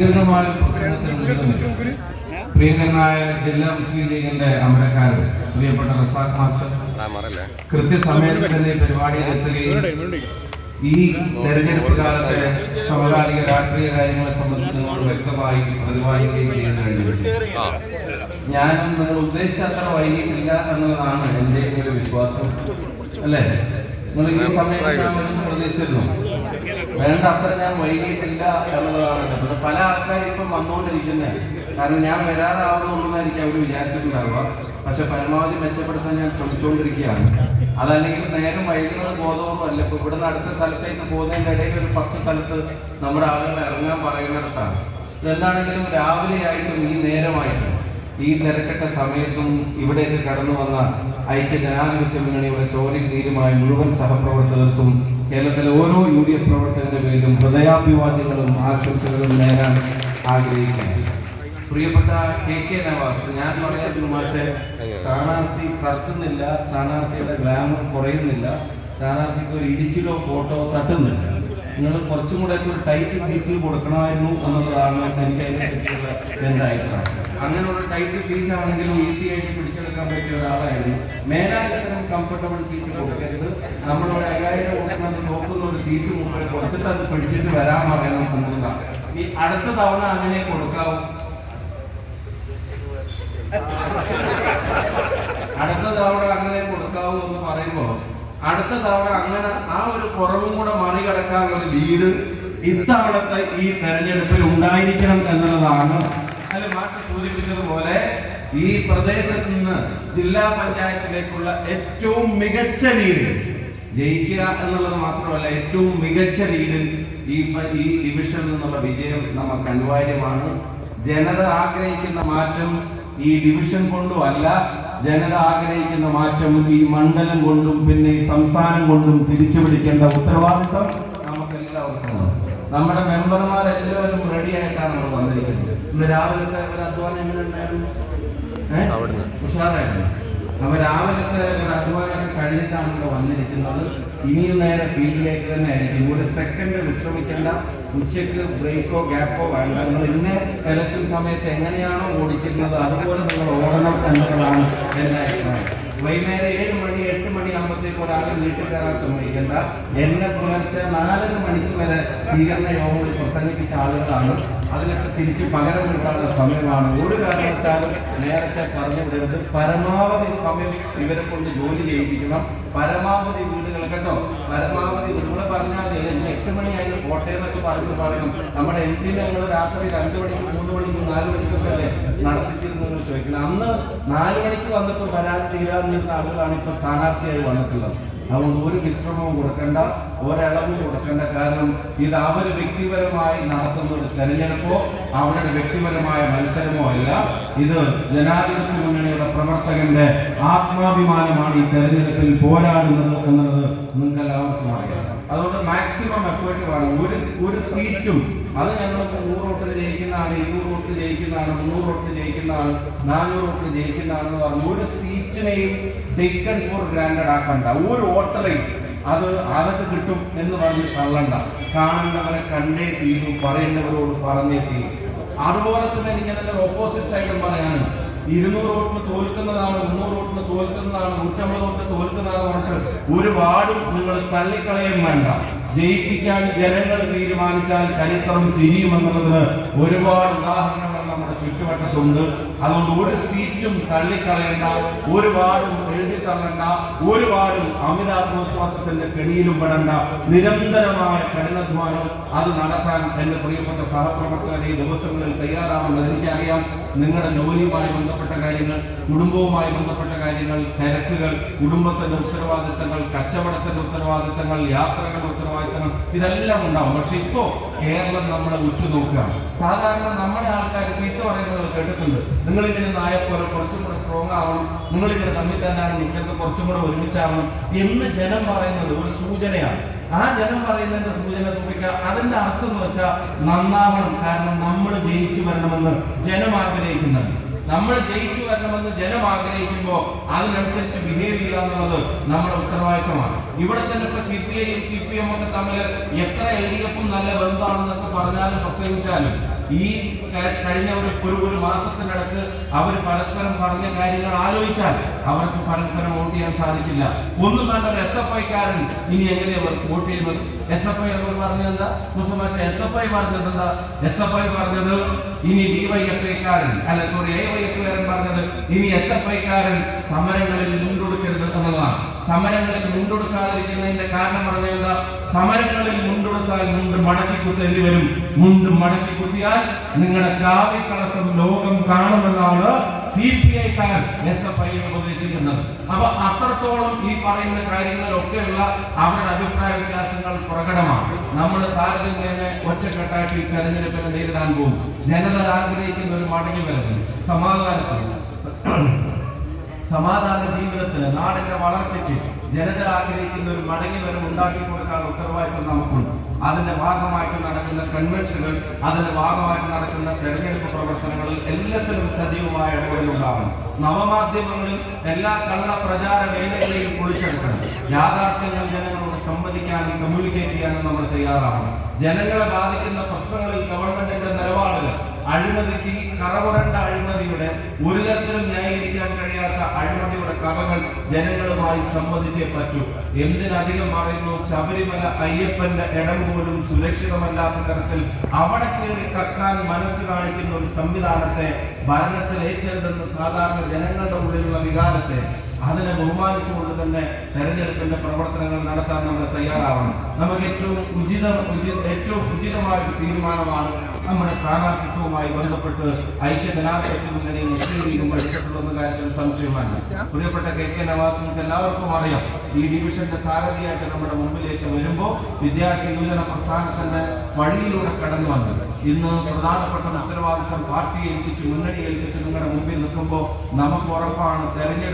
ദീർഘമായ പ്രിയങ്കരനായ ജില്ലാ മുസ്ലിം ലീഗിന്റെ അമരക്കാരൻ പ്രിയപ്പെട്ട റസാഖ് മാസ്റ്റർ. കൃത്യസമയത്ത് തന്നെ ഈ പരിപാടിയിൽ എത്തുകയും ഈ തെരഞ്ഞെടുപ്പ് കാലത്തെ സമകാലിക രാഷ്ട്രീയ കാര്യങ്ങളെ സംബന്ധിച്ച് നിങ്ങൾ വ്യക്തമായി പ്രതിപാദിക്കുകയും ചെയ്യാൻ കഴിഞ്ഞു ഞാനും നിങ്ങൾ ഉദ്ദേശിച്ച അത്ര വൈകിട്ടില്ല എന്നുള്ളതാണ് എന്റെ ഒരു വിശ്വാസം. അല്ലേ? നിങ്ങൾ ഈ സമയത്ത് പ്രതീക്ഷിച്ചിരുന്നു. വേണ്ട അത്ര ഞാൻ വൈകിട്ടില്ല എന്നുള്ളതാണ്. പ്രശ്നം. പല ആൾക്കാരും ഇപ്പം വന്നുകൊണ്ടിരിക്കുന്നത് കാരണം ഞാൻ വരാറാവുന്നുള്ളതായിരിക്കും അവർ വിചാരിച്ചിട്ടുണ്ടാവുക. പക്ഷെ പരമാവധി മെച്ചപ്പെടുത്താൻ ഞാൻ ശ്രമിച്ചുകൊണ്ടിരിക്കുകയാണ്. അതല്ലെങ്കിൽ നേരം വൈകുന്നത് ബോധപൂർവമല്ല. ഇപ്പൊ ഇവിടുന്ന് അടുത്ത സ്ഥലത്തേക്ക് പോകുന്നതിന്റെ ഇടയിൽ ഒരു പത്ത് സ്ഥലത്ത് നമ്മുടെ ആളുകൾ ഇറങ്ങാൻ പറയുന്നിടത്താണ്. ഇതെന്താണെങ്കിലും രാവിലെ ആയിട്ടും ഈ നേരമായിട്ടും ഈ തിരക്കെട്ട സമയത്തും ഇവിടേക്ക് കടന്നു വന്ന ഐക്യ ജനാധിപത്യ മുന്നണിയുടെ തീരുമാനം മുഴുവൻ സഹപ്രവർത്തകർക്കും കേരളത്തിലെ ഓരോ യു ഡി എഫ് പ്രവർത്തകരുടെ പേരിലും ഹൃദയാഭിവാദ്യങ്ങളും ആശംസകളും നേരാൻ ആഗ്രഹിക്കുന്നു. പ്രിയപ്പെട്ട കെ കെ നവാസ് ഞാൻ പറയാത്തൊരു മാഷെ സ്ഥാനാർത്ഥി കത്തുന്നില്ല സ്ഥാനാർത്ഥിയുടെ ഗ്ലാമർ കുറയുന്നില്ല സ്ഥാനാർത്ഥിക്ക് ഒരു ഇടിച്ചിലോ ഫോട്ടോ തട്ടുന്നില്ല. നിങ്ങൾ കുറച്ചും കൂടെ ഒരു ടൈറ്റ് സീറ്റിൽ കൊടുക്കണമായിരുന്നു എന്നുള്ളതാണ് എനിക്ക് അതിനെ പറ്റിയുള്ള എന്റെ അഭിപ്രായം. അങ്ങനെയുള്ള ടൈറ്റ് സീറ്റ് ആണെങ്കിലും ഈസി ആയിട്ട് പിടിച്ചെടുക്കാൻ പറ്റിയ ഒരാളായിരുന്നു. മേലാറ്റത്തിനും കംഫർട്ടബിൾ സീറ്റ് കൊടുക്കരുത്. നമ്മളോട് അയ്യായിരം കൊടുക്കുന്നത് നോക്കുന്ന ഒരു സീറ്റ് മുകളിൽ കൊടുത്തിട്ട് അത് പിടിച്ചിട്ട് വരാൻ പറയണം എന്നുള്ളതാണ്. ഈ അടുത്ത തവണ അങ്ങനെ കൊടുക്കാവൂ. അടുത്ത തവണ അങ്ങനെ കൊടുക്കാവൂ എന്ന് പറയുമ്പോൾ അടുത്ത തവണ അങ്ങനെ ആ ഒരു കുറവും കൂടെ മറികടക്കാനുള്ള വീട് ഇത്തവണത്തെ ഈ തെരഞ്ഞെടുപ്പിൽ ഉണ്ടായിരിക്കണം എന്നുള്ളതാണ് മാറ്റി സൂചിപ്പിച്ചതുപോലെ ഈ പ്രദേശത്ത് നിന്ന് ജില്ലാ പഞ്ചായത്തിലേക്കുള്ള ഏറ്റവും മികച്ച ലീഡ് ജയിക്കുക എന്നുള്ളത് മാത്രമല്ല ഏറ്റവും മികച്ച ലീഡിൽ ഈ ഈ ഡിവിഷനിൽ നിന്നുള്ള വിജയം നമുക്ക് അനിവാര്യമാണ് ജനത ആഗ്രഹിക്കുന്ന മാറ്റം ഈ ഡിവിഷൻ കൊണ്ടും അല്ല ജനത ആഗ്രഹിക്കുന്ന മാറ്റം ഈ മണ്ഡലം കൊണ്ടും പിന്നെ ഈ സംസ്ഥാനം കൊണ്ടും തിരിച്ചു പിടിക്കേണ്ട ഉത്തരവാദിത്തം നമ്മുടെ മെമ്പർമാരെല്ലാവരും റെഡി ആയിട്ടാണ് നമ്മൾ വന്നിരിക്കുന്നത്. ഇന്ന് രാവിലത്തെ ഒരു അധ്വാനം എങ്ങനെ ഉണ്ടായിരുന്നു. ഉഷാറായിരുന്നു. അപ്പൊ രാവിലത്തെ ഒരു അധ്വാനം കഴിഞ്ഞിട്ടാണ് ഇവിടെ വന്നിരിക്കുന്നത്. ഇനിയും നേരെ ഫീൽഡിലേക്ക് തന്നെ ആയിരിക്കും. ഒരു സെക്കൻഡ് വിശ്രമിക്കേണ്ട ഉച്ചയ്ക്ക് ബ്രേക്കോ ഗ്യാപ്പോ വേണ്ട. നിങ്ങൾ ഇന്ന് ഇലക്ഷൻ സമയത്ത് എങ്ങനെയാണോ ഓടിച്ചിരുന്നത് അതുപോലെ നിങ്ങൾ ഓടണം എന്നുള്ളതാണ് എന്റെ അഭിപ്രായം. വൈകുന്നേരം ഏഴ് മണി എട്ട് മണി ആകുമ്പോഴത്തേക്ക് ഒരാൾ വീട്ടിൽ കയറാൻ ശ്രമിക്കേണ്ട എന്നെ പുലർച്ചെ നാലര മണിക്ക് വരെ സ്വീകരണ യോഗങ്ങളിൽ പ്രസംഗിപ്പിച്ച ആളുകളാണ് അതിനൊക്കെ തിരിച്ച് പകരം കിട്ടാനുള്ള സമയമാണ്. ഒരു കാരണവശാലും നേരത്തെ പറഞ്ഞു വിടരുത്. പരമാവധി സമയം ഇവരെ കൊണ്ട് ജോലി ചെയ്യിപ്പിക്കണം. പരമാവധി വീടുകൾ കേട്ടോ പരമാവധി വീടുകൾ പറഞ്ഞാൽ എട്ട് മണിയായി കോട്ടയം എന്നൊക്കെ പറഞ്ഞു പറയണം. നമ്മുടെ എം പി രാത്രി രണ്ട് മണിക്ക് മൂന്ന് മണിക്ക് നാല് മണിക്കൊക്കെ അല്ലേ നടത്തിച്ചിരുന്നു എന്ന് ചോദിക്കുന്നത് അന്ന് നാല് മണിക്ക് വന്നിട്ട് വരാൻ തീരാതിരുന്ന ആളുകളാണ് ഇപ്പൊ സ്ഥാനാർത്ഥിയായി വന്നിട്ടുള്ളത്. അതുകൊണ്ട് ഒരു വിശ്രമവും കൊടുക്കേണ്ട ഒരളവും കൊടുക്കേണ്ട. കാരണം ഇത് അവർ വ്യക്തിപരമായി നടത്തുന്ന ഒരു തെരഞ്ഞെടുപ്പോ അവരുടെ വ്യക്തിപരമായ മത്സരമോ അല്ല. ഇത് ജനാധിപത്യ മുന്നണിയുടെ പ്രവർത്തകന്റെ ആത്മാഭിമാനമാണ് ഈ തെരഞ്ഞെടുപ്പിൽ പോരാടുന്നത് എന്നുള്ളത് നിങ്ങൾക്ക് എല്ലാവർക്കും അറിയാം. അതുകൊണ്ട് മാക്സിമം എഫേർട്ട് വേണം. ഒരു ഒരു സീറ്റും അത് ഞങ്ങൾക്ക് നൂറ് വോട്ടിൽ ജയിക്കുന്നതാണ് ഇരുന്നൂറ് വോട്ടിൽ ജയിക്കുന്നതാണ് മുന്നൂറ് വോട്ടിൽ ജയിക്കുന്നതാണ് നാനൂറ് വോട്ടിൽ ജയിക്കുന്നതാണെന്ന് പറഞ്ഞു ഒരു സീറ്റിനെയും ടേക്കൺ ഫോർ ഗ്രാൻഡഡ് ആക്കണ്ട. ഒരു വോട്ടറെയും അത് അതൊക്കെ കിട്ടും എന്ന് പറഞ്ഞ് തള്ളണ്ട. കാണേണ്ടവരെ കണ്ടേ തീരൂ പറയേണ്ടവരോട് പറഞ്ഞേ തീരൂ. അതുപോലെ തന്നെ എനിക്ക് അതിന്റെ ഓപ്പോസിറ്റ് സൈഡും പറയാനുണ്ട്. ഇരുന്നൂറ് വോട്ടിന് തോൽക്കുന്നതാണ് മുന്നൂറ് വോട്ടിന് തോൽക്കുന്നതാണ് നൂറ്റമ്പത് വോട്ടിന് തോൽക്കുന്നതാണ് പറഞ്ഞിട്ട് ഒരുപാടും നിങ്ങൾ തള്ളിക്കളയും വേണ്ട. ജയിപ്പിക്കാൻ ജനങ്ങൾ തീരുമാനിച്ചാൽ ചരിത്രം തിരിയുമെന്നുള്ളതിന് ഒരുപാട് ഉദാഹരണങ്ങൾ നമ്മുടെ ചുറ്റുവട്ടത്തുണ്ട്. അതുകൊണ്ട് ഒരു സീറ്റും തള്ളിക്കളയണ്ട ഒരുപാടും എഴുതി തള്ളണ്ട ഒരുപാടും അമിതാത്മവിശ്വാസത്തിന്റെ കെണിയിലും പെടണ്ട നിരന്തരമായ കഠിനാധ്വാനം അത് നടത്താൻ എന്റെ പ്രിയപ്പെട്ട സഹപ്രവർത്തകരെ ഈ ദിവസങ്ങളിൽ തയ്യാറാവുന്നത് എനിക്കറിയാം. നിങ്ങളുടെ ജോലിയുമായി ബന്ധപ്പെട്ട കാര്യങ്ങൾ കുടുംബവുമായി ബന്ധപ്പെട്ട കാര്യങ്ങൾ തിരക്കുകൾ കുടുംബത്തിന്റെ ഉത്തരവാദിത്തങ്ങൾ കച്ചവടത്തിന്റെ ഉത്തരവാദിത്തങ്ങൾ യാത്രകളുടെ ഉത്തരവാദിത്തങ്ങൾ ഇതെല്ലാം ഉണ്ടാവും. പക്ഷെ ഇപ്പോ കേരളം നമ്മളെ ഉറ്റുനോക്കുകയാണ് സാധാരണ നമ്മുടെ ആൾക്കാർ ചീത്ത പറയുന്നത് കേട്ടിട്ടുണ്ട്. നിങ്ങൾ ഇങ്ങനെ നായപ്പോലെ കുറച്ചും കൂടെ സ്ട്രോങ് ആവണം. നിങ്ങൾ ഇങ്ങനെ തമ്മിൽ തന്നെയാണ് നിൽക്കുന്നത് കുറച്ചും കൂടെ ഒരുമിച്ചാവണം എന്ന് ജനം പറയുന്നത് ഒരു സൂചനയാണ്. ആ ജനം പറയുന്നതിന്റെ സൂചന സൂചിക്കുക അതിന്റെ അർത്ഥം എന്ന് വെച്ചാൽ നന്നാവണം. കാരണം നമ്മൾ ജയിച്ചു വരണമെന്ന് ജനം ആഗ്രഹിക്കുന്നുണ്ട്. നമ്മൾ ജയിച്ചു വരണമെന്ന് ജനം ആഗ്രഹിക്കുമ്പോൾ അതിനനുസരിച്ച് ബിഹേവ് ചെയ്യുക എന്നുള്ളത് നമ്മുടെ ഉത്തരവാദിത്തമാണ്. ഇവിടെ തന്നെ ഇപ്പൊ സി പി ഐയും സി പി എം ഒക്കെ തമ്മിൽ എത്ര എൽ ഡി എഫും നല്ല ബന്ധമാണെന്നൊക്കെ പറഞ്ഞാലും പ്രസംഗിച്ചാലും ഈ കഴിഞ്ഞ ഒരു ഒരു മാസത്തിനടക്ക് അവർ പരസ്പരം പറഞ്ഞ കാര്യങ്ങൾ ആലോചിച്ചാൽ അവർക്ക് പരസ്പരം വോട്ട് ചെയ്യാൻ സാധിക്കില്ല ഒന്നും വേണ്ട ഒരു എസ് എഫ് ഐക്കാരൻ ഇനി അവർ വോട്ട് ചെയ്യുന്നത്? എസ് എഫ് ഐ അവർ പറഞ്ഞത് എന്താ? മുസ്ലിം ഭാഷ എസ് എഫ് ഐ പറഞ്ഞത് എന്താ? എസ് എഫ് ഐ പറഞ്ഞത് ഇനി ഡി വൈ ഡിവൈഎഫ് ഐക്കാരൻ അല്ല സോറി എ വൈ എഫ് കാരൻ പറഞ്ഞത് ഇനി എസ് എഫ് ഐക്കാരൻ സമരങ്ങളിൽ മുണ്ടൊടുക്കരുത് എന്നതാണ്. സമരങ്ങളിൽ മുണ്ടൊടുക്കാതിരിക്കുന്നതിന്റെ കാരണം പറഞ്ഞ എന്താ? സമരങ്ങളിൽ മുണ്ടൊടുത്താൽ മുണ്ട് മടക്കി കുത്തേണ്ടി വരും. മുണ്ട് മടക്കി കുത്തിയാൽ നിങ്ങളുടെ കാവ്യ കളസം ലോകം കാണുമെന്നാണ് ഐക്കാർ എസ് എഫ് ഐ ഉപദേശിക്കുന്നത് അപ്പൊ അത്രത്തോളം ഈ പറയുന്ന കാര്യങ്ങളിലൊക്കെയുള്ള അവരുടെ അഭിപ്രായ വ്യത്യാസങ്ങൾ പ്രകടമാണ്. നമ്മൾ താരതമ്യേന ഒറ്റക്കെട്ടായിട്ട് ഈ തെരഞ്ഞെടുപ്പിനെ നേരിടാൻ പോകും. ജനത ആഗ്രഹിക്കുന്ന ഒരു മടങ്ങി വരുന്നു. സമാധാനത്തിന് സമാധാന ജീവിതത്തിന് നാടിന്റെ വളർച്ചയ്ക്ക് ജനത ആഗ്രഹിക്കുന്ന ഒരു മടങ്ങി വരവ് ഉണ്ടാക്കി കൊടുക്കാൻ ഉത്തരവാദിത്വം നമുക്കുണ്ട്. അതിന്റെ ഭാഗമായിട്ട് നടക്കുന്ന കൺവെൻഷനുകൾ അതിന്റെ ഭാഗമായിട്ട് നടക്കുന്ന തെരഞ്ഞെടുപ്പ് പ്രവർത്തനങ്ങളിൽ എല്ലാത്തിലും സജീവമായ ഇടപെടലുണ്ടാവണം നവമാധ്യമങ്ങളിൽ എല്ലാ കള്ള പ്രചാര വേലകളെയും പൊളിച്ചെടുക്കണം യാഥാർത്ഥ്യങ്ങൾ ജനങ്ങളോട് സംവദിക്കാനും കമ്മ്യൂണിക്കേറ്റ് ചെയ്യാനും നമ്മൾ തയ്യാറാവണം. ജനങ്ങളെ ബാധിക്കുന്ന പ്രശ്നങ്ങളിൽ ഗവൺമെന്റിന്റെ നിലപാടുകൾ അഴിമതിക്ക് കറപുരണ്ട അഴിമതിയുടെ ഒരു അഴിമതിയുടെ കഥകൾ ജനങ്ങളുമായി സംവദിച്ചേ പറ്റൂ. എന്തിനധികം പറയുന്നു ശബരിമല അയ്യപ്പന്റെ ഇടം പോലും സുരക്ഷിതമല്ലാത്ത തരത്തിൽ അവിടെ കയറി കക്കാൻ മനസ്സ് കാണിക്കുന്ന ഒരു സംവിധാനത്തെ ഭരണത്തിൽ ഏറ്റെടുക്കുന്ന സാധാരണ ജനങ്ങളുടെ ഉള്ളിലുള്ള വികാരത്തെ അതിനെ ബഹുമാനിച്ചുകൊണ്ട് തന്നെ തെരഞ്ഞെടുപ്പിന്റെ പ്രവർത്തനങ്ങൾ നടത്താൻ നമ്മൾ തയ്യാറാവണം. നമുക്ക് ഏറ്റവും ഉചിത ഏറ്റവും ഉചിതമായ തീരുമാനമാണ് നമ്മുടെ സ്ഥാനാർത്ഥിത്വവുമായി ബന്ധപ്പെട്ട് ഐക്യ ജനാധിപത്യ മുന്നണിയിൽ മുസ്ലിം ലീഗും എടുത്തിട്ടുള്ള കാര്യത്തിൽ സംശയമാണ് പ്രിയപ്പെട്ട കെ കെ നവാസ് എല്ലാവർക്കും അറിയാം. ഈ ഡിവിഷന്റെ സാരഥിയായിട്ട് നമ്മുടെ മുമ്പിലേക്ക് വരുമ്പോൾ വിദ്യാർത്ഥി യുവജന പ്രസ്ഥാനത്തിന്റെ വഴിയിലൂടെ കടന്നു വന്നത് ഇന്ന് പ്രധാനപ്പെട്ട ഉത്തരവാദിത്വം പാർട്ടിയെ ഏൽപ്പിച്ച് മുന്നണി ഏൽപ്പിച്ച് നിങ്ങളുടെ മുമ്പിൽ നിൽക്കുമ്പോൾ നമുക്ക് ഉറപ്പാണ് തെരഞ്ഞെടുപ്പ്